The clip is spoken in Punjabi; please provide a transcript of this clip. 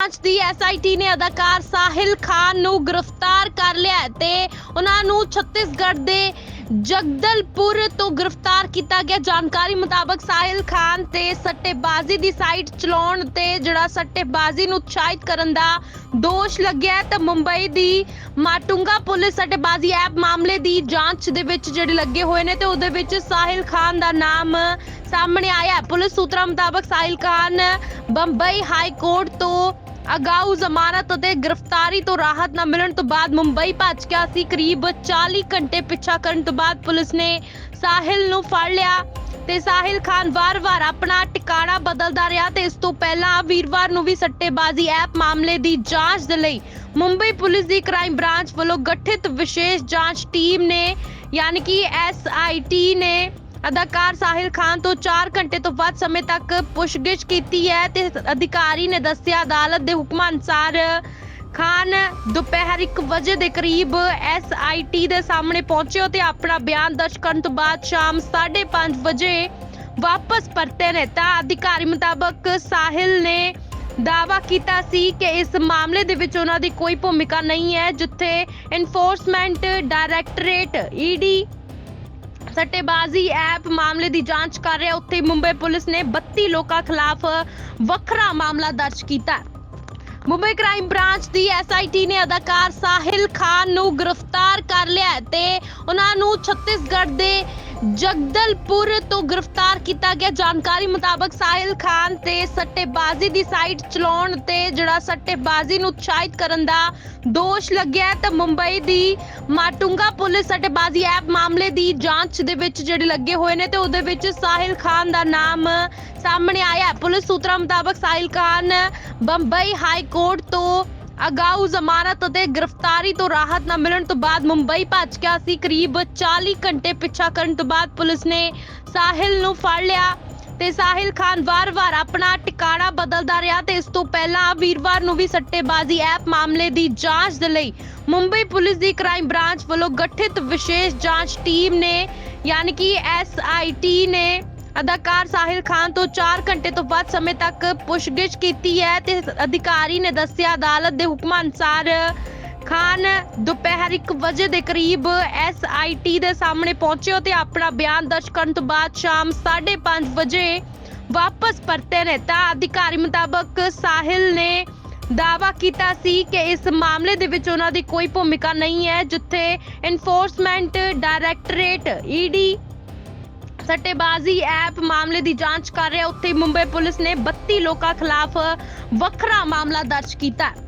ਜਾਂਚ ਦੀ ਐਸਆਈਟੀ ਨੇ ਅਦਾਕਾਰ ਸਾਹਿਲ ਖਾਨ ਨੂੰ ਗ੍ਰਿਫਤਾਰ ਕਰ ਲਿਆ ਤੇ ਉਹਨਾਂ ਨੂੰ ਛੱਤੀਸਗੜ੍ਹ ਦੇ ਜਗਦਲਪੁਰ ਤੋਂ ਗ੍ਰਿਫਤਾਰ ਕੀਤਾ ਗਿਆ। ਜਾਣਕਾਰੀ ਮੁਤਾਬਕ ਸਾਹਿਲ ਖਾਨ ਤੇ ਸੱਟੇਬਾਜ਼ੀ ਦੀ ਸਾਈਟ ਚਲਾਉਣ ਤੇ ਜਿਹੜਾ ਸੱਟੇਬਾਜ਼ੀ ਨੂੰ ਉਤਸ਼ਾਹਿਤ ਕਰਨ ਦਾ ਦੋਸ਼ ਲੱਗਿਆ ਤਾਂ ਮੁੰਬਈ ਦੀ ਮਾਟੁੰਗਾ ਪੁਲਿਸ ਸੱਟੇਬਾਜ਼ੀ ਐਪ ਮਾਮਲੇ ਦੀ ਜਾਂਚ ਦੇ ਵਿੱਚ ਜਿਹੜੇ ਲੱਗੇ ਹੋਏ ਨੇ ਤੇ ਉਹਦੇ ਵਿੱਚ ਸਾਹਿਲ ਖਾਨ ਦਾ ਨਾਮ ਸਾਹਮਣੇ ਆਇਆ ਪੁਲਿਸ ਸੂਤਰਾਂ ਮੁਤਾਬਕ ਸਾਹਿਲ ਖਾਨ ਬੰਬਈ ਹਾਈ ਕੋਰਟ ਤੋਂ ਅਗਾਊ ਜ਼ਮਾਨਤ ਅਤੇ ਗ੍ਰਿਫਤਾਰੀ ਤੋਂ ਰਾਹਤ ਨਾ ਮਿਲਣ ਤੋਂ ਬਾਅਦ ਮੁੰਬਈ ਭੱਜ ਗਿਆ ਸੀ। ਕਰੀਬ 40 ਘੰਟੇ ਪਿੱਛਾ ਕਰਨ ਤੋਂ ਬਾਅਦ ਪੁਲਿਸ ਨੇ ਸਾਹਿਲ ਨੂੰ ਫੜ ਲਿਆ ਤੇ ਸਾਹਿਲ ਖਾਨ ਵਾਰ-ਵਾਰ ਆਪਣਾ ਟਿਕਾਣਾ ਬਦਲਦਾ ਰਿਹਾ ਤੇ ਇਸ ਤੋਂ ਪਹਿਲਾਂ ਵੀਰਵਾਰ ਨੂੰ ਵੀ ਸੱਟੇਬਾਜ਼ੀ ਐਪ ਮਾਮਲੇ ਦੀ ਜਾਂਚ ਦੇ ਲਈ ਮੁੰਬਈ ਪੁਲਿਸ ਦੀ ਕ੍ਰਾਈਮ ਬ੍ਰਾਂਚ ਵੱਲੋਂ ਗਠਿਤ ਵਿਸ਼ੇਸ਼ ਜਾਂਚ ਟੀਮ ਨੇ, ਯਾਨੀ ਕਿ ਐਸਆਈਟੀ ਨੇ ਅਦਾਕਾਰ ਸਾਹਿਲ ਖਾਨ ਤੋਂ 4 ਘੰਟੇ ਤੋਂ ਵੱਧ ਸਮੇਂ ਤੱਕ ਪੁੱਛਗਿੱਛ ਕੀਤੀ ਹੈ ਤੇ ਅਧਿਕਾਰੀ ਨੇ ਦੱਸਿਆ, ਅਦਾਲਤ ਦੇ ਹੁਕਮਾਂ ਅਨੁਸਾਰ ਖਾਨ ਦੁਪਹਿਰ 1 ਵਜੇ ਦੇ ਕਰੀਬ ਐਸਆਈਟੀ ਦੇ ਸਾਹਮਣੇ ਪਹੁੰਚੇ ਤੇ ਆਪਣਾ ਬਿਆਨ ਦਰਜ ਕਰਨ ਤੋਂ ਬਾਅਦ ਸ਼ਾਮ 5:30 ਵਜੇ ਵਾਪਸ ਪਰਤੇ ਨੇ। ਤਾਂ ਅਧਿਕਾਰੀ ਮੁਤਾਬਕ ਸਾਹਿਲ ਨੇ ਦਾਵਾ ਕੀਤਾ ਸੀ ਕਿ ਇਸ ਮਾਮਲੇ ਦੇ ਵਿੱਚ ਉਹਨਾਂ ਦੀ ਕੋਈ ਭੂਮਿਕਾ ਨਹੀਂ ਹੈ, ਜਿੱਥੇ ਇਨਫੋਰਸਮੈਂਟ ਡਾਇਰੈਕਟੋਰੇਟ ਈਡੀ ਸੱਟੇਬਾਜ਼ੀ ਐਪ ਮਾਮਲੇ ਦੀ ਜਾਂਚ ਕਰ ਰਿਹਾ। ਉੱਥੇ ਮੁੰਬਈ ਪੁਲਿਸ ਨੇ 32 ਲੋਕਾਂ ਖਿਲਾਫ ਵੱਖਰਾ ਮਾਮਲਾ ਦਰਜ ਕੀਤਾ। ਮੁੰਬਈ ਕ੍ਰਾਈਮ ਬ੍ਰਾਂਚ ਦੀ ਐਸਆਈਟੀ ਨੇ ਅਦਾਕਾਰ ਸਾਹਿਲ ਖਾਨ ਨੂੰ ਗ੍ਰਿਫਤਾਰ ਕਰ ਲਿਆ ਤੇ ਉਹਨਾਂ ਨੂੰ ਛੱਤੀਸਗੜ੍ਹ ਦੇ ਜਗਦਲਪੁਰ ਤੋਂ ਗ੍ਰਿਫਤਾਰ ਕੀਤਾ ਗਿਆ। ਜਾਣਕਾਰੀ ਮੁਤਾਬਕ ਸਾਹਿਲ ਖਾਨ ਤੇ ਸੱਟੇਬਾਜ਼ੀ ਦੀ ਸਾਈਟ ਚਲਾਉਣ ਤੇ ਜਿਹੜਾ ਸੱਟੇਬਾਜ਼ੀ ਨੂੰ ਉਤਸ਼ਾਹਿਤ ਕਰਨ ਦਾ ਦੋਸ਼ ਲੱਗਿਆ ਹੈ, ਤਾਂ ਮੁੰਬਈ ਦੀ ਮਾਟੁੰਗਾ ਪੁਲਿਸ ਸੱਟੇਬਾਜ਼ੀ ਐਪ ਮਾਮਲੇ ਦੀ ਜਾਂਚ ਦੇ ਵਿੱਚ ਜਿਹੜੇ ਲੱਗੇ ਹੋਏ ਨੇ ਤੇ ਉਹਦੇ ਵਿੱਚ ਸਾਹਿਲ ਖਾਨ ਦਾ ਨਾਮ ਸਾਹਮਣੇ ਆਇਆ ਪੁਲਿਸ ਸੂਤਰਾਂ ਮੁਤਾਬਕ ਸਾਹਿਲ ਖਾਨ ਬੰਬਈ ਹਾਈ ਕੋਰਟ ਤੋਂ ਅਗਾਊ ਜ਼ਮਾਨਤ ਅਤੇ ਗ੍ਰਿਫਤਾਰੀ ਤੋਂ ਰਾਹਤ ਨਾ ਮਿਲਣ ਤੋਂ ਬਾਅਦ ਮੁੰਬਈ ਭੱਜ ਗਿਆ ਸੀ। ਕਰੀਬ 40 ਘੰਟੇ ਪਿੱਛਾ ਕਰਨ ਤੋਂ ਬਾਅਦ ਪੁਲਿਸ ਨੇ ਸਾਹਿਲ ਨੂੰ ਫੜ ਲਿਆ ਤੇ ਸਾਹਿਲ ਖਾਨ ਵਾਰ-ਵਾਰ ਆਪਣਾ ਟਿਕਾਣਾ ਬਦਲਦਾ ਰਿਹਾ ਤੇ ਇਸ ਤੋਂ ਪਹਿਲਾਂ ਵੀਰਵਾਰ ਨੂੰ ਵੀ ਸੱਟੇਬਾਜ਼ੀ ਐਪ ਮਾਮਲੇ ਦੀ ਜਾਂਚ ਦੇ ਲਈ ਮੁੰਬਈ ਪੁਲਿਸ ਦੀ ਕ੍ਰਾਈਮ ਬ੍ਰਾਂਚ ਵੱਲੋਂ ਗਠਿਤ ਵਿਸ਼ੇਸ਼ ਜਾਂਚ ਟੀਮ ਨੇ, ਯਾਨੀ ਕਿ ਐਸਆਈਟੀ ਨੇ ਅਦਾਕਾਰ ਸਾਹਿਲ ਖਾਨ ਤੋਂ 4 ਘੰਟੇ ਤੋਂ ਵੱਧ ਸਮੇਂ ਤੱਕ ਪੁੱਛਗਿੱਛ ਕੀਤੀ ਹੈ ਤੇ ਅਧਿਕਾਰੀ ਨੇ ਦੱਸਿਆ, ਅਦਾਲਤ ਦੇ ਹੁਕਮਾਂ ਅਨੁਸਾਰ ਖਾਨ ਦੁਪਹਿਰ 1 ਵਜੇ ਦੇ ਕਰੀਬ ਐਸਆਈਟੀ ਦੇ ਸਾਹਮਣੇ ਪਹੁੰਚੇ ਤੇ ਆਪਣਾ ਬਿਆਨ ਦਰਜ ਕਰਨ ਤੋਂ ਬਾਅਦ ਸ਼ਾਮ 5:30 ਵਜੇ ਵਾਪਸ ਪਰਤੇ ਨੇ। ਤਾਂ ਅਧਿਕਾਰੀ ਮੁਤਾਬਕ ਸਾਹਿਲ ਨੇ ਦਾਵਾ ਕੀਤਾ ਸੀ ਕਿ ਇਸ ਮਾਮਲੇ ਦੇ ਵਿੱਚ ਉਹਨਾਂ ਦੀ ਕੋਈ ਭੂਮਿਕਾ ਨਹੀਂ ਹੈ, ਜਿੱਥੇ ਇਨਫੋਰਸਮੈਂਟ ਡਾਇਰੈਕਟੋਰੇਟ ਈਡੀ ਸੱਟੇਬਾਜ਼ੀ ਐਪ ਮਾਮਲੇ ਦੀ ਜਾਂਚ ਕਰ ਰਿਹਾ ਉੱਥੇ ਮੁੰਬਈ ਪੁਲਿਸ ਨੇ 32 ਲੋਕਾਂ ਖਿਲਾਫ ਵੱਖਰਾ ਮਾਮਲਾ ਦਰਜ ਕੀਤਾ ਹੈ।